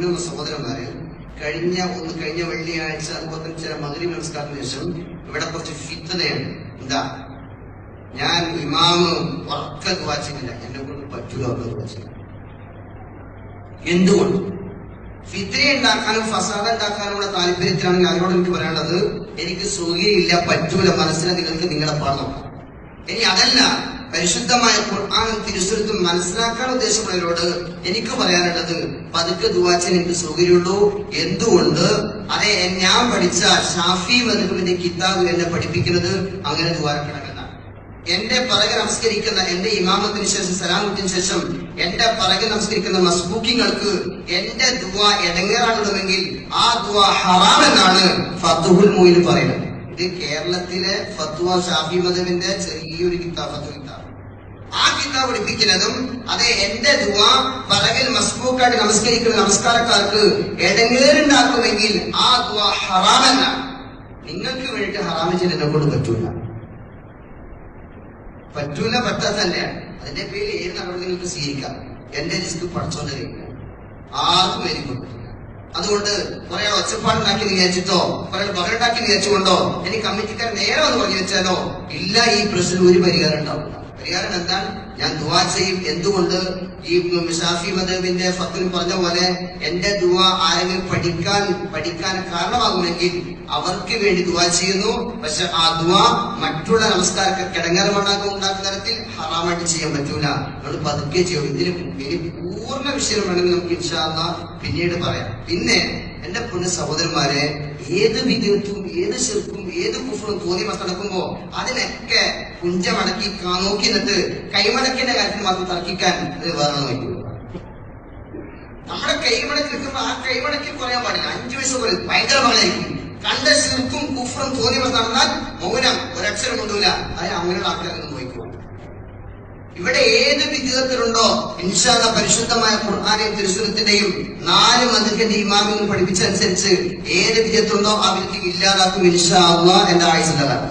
പൊന്നുന്ന സഹോദരന്മാരെ കഴിഞ്ഞ ഒന്ന് കഴിഞ്ഞ വെള്ളിയാഴ്ച അതുപോലെ ചില മകരി നമസ്കാരത്തിന് ശേഷം ഇവിടെ കുറച്ച് ഫിത്തനയാണ് എന്താ? ഞാൻ ഇമാമ് വാച്ചിട്ടില്ല എന്നെ കൊണ്ട് പറ്റൂല വാച്ചില്ല എന്തുകൊണ്ട്? ഫിത്തനെ ഉണ്ടാക്കാനും ഫസാദ ഉണ്ടാക്കാനുള്ള താല്പര്യത്തിലാണെങ്കിൽ അതിനോട് എനിക്ക് പറയാനുള്ളത് എനിക്ക് സുഖയില്ല പറ്റൂല മനസ്സിനെ നിങ്ങൾക്ക് നിങ്ങളുടെ പാഠം ഇനി അതല്ല പരിശുദ്ധമായ ഖുർആാനും തിരുസുരത്തും മനസ്സിലാക്കാൻ ഉദ്ദേശമുള്ളവരോട് എനിക്ക് പറയാനുള്ളത് പതുക്കെ ദുവാച്ചൻ എനിക്ക് സൗകര്യമുള്ളൂ. എന്തുകൊണ്ട്? അതെ ഞാൻ പഠിച്ച ഷാഫി മധുബിന്റെ കിതാബ് എന്നെ പഠിപ്പിക്കുന്നത് അങ്ങനെ ദുവാരക്കണമെന്നാണ് എന്റെ പറകെ നമസ്കരിക്കുന്ന എന്റെ ഇമാമത്തിന് ശേഷം സലാമത്തിന് ശേഷം എന്റെ പറകെ നമസ്കരിക്കുന്ന മസ്ബൂക്കിങ്ങൾക്ക് എന്റെ ദുവ എടങ്ങേറാണുള്ളതെങ്കിൽ ആ ദുവ ഹറാം എന്നാണ് ഫത്തുഹുൽ മൊയിൽ പറയുന്നത്. ഇത് കേരളത്തിലെ ഫത്വ ഷാഫി മദബിന്റെ ചെറിയൊരു കിതാബ് ഫത്വ കിതാബ്. ആ കിതാബ് പഠിപ്പിക്കുന്നതും അതെ എന്റെ ദുവ പറവിൽ മസ്ബൂക്കായിട്ട് നമസ്കരിക്കുന്ന നമസ്കാരക്കാർക്ക് എടങ്ങേറുണ്ടാക്കുമെങ്കിൽ ആ ദുവ ഹറാമല്ല. നിങ്ങൾക്ക് വേണ്ടിയിട്ട് ഹറാമ ചെയ്യാൻ എന്നെ കൊണ്ട് പറ്റൂല. പറ്റൂല പറ്റാത്തല്ലേ അതിന്റെ പേരിൽ ഏത് നടപടി നിങ്ങൾക്ക് സ്വീകരിക്കാം? എന്റെ ലിസ്റ്റ് പഠിച്ചോണ്ടിരിക്കുക ആർക്കും എനിക്ക് അതുകൊണ്ട് കുറെ ഒച്ചപ്പാടുണ്ടാക്കി വിചാരിച്ചിട്ടോ കുറെ ബഹളുണ്ടാക്കി വിചാരിച്ചുകൊണ്ടോ എനിക്ക് കമ്മിറ്റിക്കാർ നേരെ ഒന്ന് പറഞ്ഞു വെച്ചാലോ ഇല്ല ഈ പ്രശ്നം ഒരു പരിഹാരം ഉണ്ടാവില്ല പരിഹാരം എന്താണ്? ഞാൻ ദുവാ ചെയ്യും. എന്തുകൊണ്ട്? ഈ ഷാഫി മദബിന്റെ ഫത്തിൽ പറഞ്ഞ പോലെ എന്റെ ദുവ ആരെങ്കിലും പഠിക്കാൻ പഠിക്കാൻ കാരണമാകുമെങ്കിൽ അവർക്ക് വേണ്ടി ദുവാ ചെയ്യുന്നു. പക്ഷെ ആ ദുവ മറ്റുള്ള നമസ്കാര കിടങ്ങരമണ്ടാക്കും ഉണ്ടാക്കുന്ന തരത്തിൽ ഹറാമായിട്ട് ചെയ്യാൻ പറ്റൂല. നമ്മൾ പതുക്കെ ചെയ്യും. ഇതിന് പൂർണ വിഷയം വേണമെങ്കിൽ നമുക്ക് ഇൻഷാല്ല പിന്നീട് പറയാം. പിന്നെ എന്റെ പുണ്യ സഹോദരന്മാരെ ഏത് വിദ്യത്തും ഏത് ശിർക്കും ഏത് കുഫറും തോന്നി നടക്കുമ്പോ അതിനൊക്കെ പുഞ്ചമടക്കി നോക്കി നിന്നിട്ട് കൈമടക്കിന്റെ കാര്യത്തിൽ മാത്രം തർക്കിക്കാൻ വേറെ നോക്കൂ നമ്മുടെ കൈമടക്കി നിൽക്കുമ്പോ ആ കൈമടക്കി കുറയാൻ പാടില്ല. അഞ്ചു വയസ്സ് പോലെ ഭയങ്കര മകളായിരിക്കും. കണ്ട ശിർക്കും കുഫറും തോന്നി നടന്നാൽ മൗനം ഒരക്ഷരം കൊണ്ടുവില്ല അതിന് അങ്ങനെയുള്ള ആൾക്കാരൊന്നും നോക്കുക ഇവിടെ ഏത് വിദ്യത്തിലുണ്ടോ ഇൻഷാല്ല പരിശുദ്ധമായ ഖുർആാനെയും തിരുസുരത്തിന്റെയും നാല് മതത്തിന്റെ ഇമാമിനും പഠിപ്പിച്ചനുസരിച്ച് ഏത് വിധത്തുണ്ടോ ആ വിധത്തിൽ ഇല്ലാതാക്കും ഇൻഷാ അള്ളാ എന്റെ ആയുസിന്റെ കാലം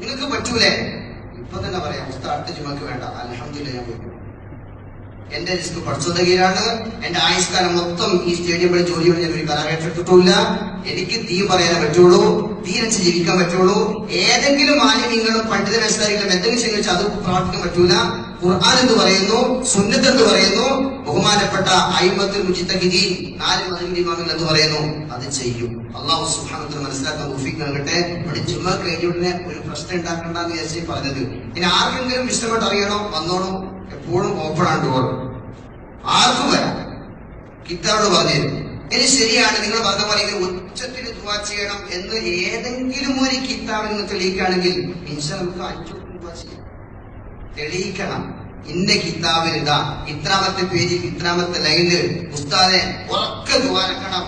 നിങ്ങൾക്ക് പറ്റൂലേ? ഇപ്പൊ തന്നെ പറയാം അടുത്ത ജുമക്ക് വേണ്ട. അലഹമില്ല ഞാൻ എന്റെ റിസ്ക് പഠിച്ചോതകയിലാണ് എന്റെ ആയുഷ്കാലം മൊത്തം ഈ സ്റ്റേഡിയമിലെ ജോലിയോട് ഞാൻ ഒരു കരാറേറ്റെടുത്തിട്ടില്ല എനിക്ക് തീ പറയാനേ പറ്റുള്ളൂ. തീ വെച്ച് ജീവിക്കാൻ പറ്റുള്ളൂ. ഏതെങ്കിലും മാലിന്യങ്ങളും പണ്ഡിത വ്യവസായികളും എന്തെങ്കിലും ചെയ്യുന്ന അത് പ്രവർത്തിക്കാൻ പറ്റൂല. ഖുർആൻ എന്ന് പറയുന്നു സുന്നത്ത് എന്ന് പറയുന്നു ബഹുമാനപ്പെട്ട അയിമത്തുൽ മുജിത്തഗിരി നാല് മതിന്റെ എന്ന് പറയുന്നു. അത് ചെയ്യും. അള്ളാഹു സുബ്ഹാനഹു മനസ്സിലാക്കാൻ നൽകട്ടെ. ഇവിടെ ജുമ കഴിഞ്ഞുടനെ ഒരു പ്രശ്നം ഉണ്ടാക്കണ്ട ഉണ്ടാക്കണ്ടെന്ന് വിചാരിച്ച് പറഞ്ഞത്. ഇനി ആർക്കെങ്കിലും ഇഷ്ടപ്പെട്ട് അറിയണോ? വന്നോളൂ. എപ്പോഴും ഓപ്പൺ ആണ് ഡോർ ആർക്കും വരാം. കിത്താറോട് പറഞ്ഞു ഇനി ശരിയാണ്. നിങ്ങൾ പറഞ്ഞ പോലെ ഇങ്ങനെ ഉച്ചത്തിൽ ദുവാ ചെയ്യണം എന്ന് ഏതെങ്കിലും ഒരു കിതാബിൽ നിന്ന് തെളിയിക്കുകയാണെങ്കിൽ ഇൻഷാ നമുക്ക് അഞ്ചു തെളിയിക്കണം. ഇന്ന കിതാബിൽ ഇതാ ഇത്രാമത്തെ പേജിൽ ഇത്രാമത്തെ ലൈനിൽ ഉസ്താദെ ഉറക്കെ ദ്വാരക്കണം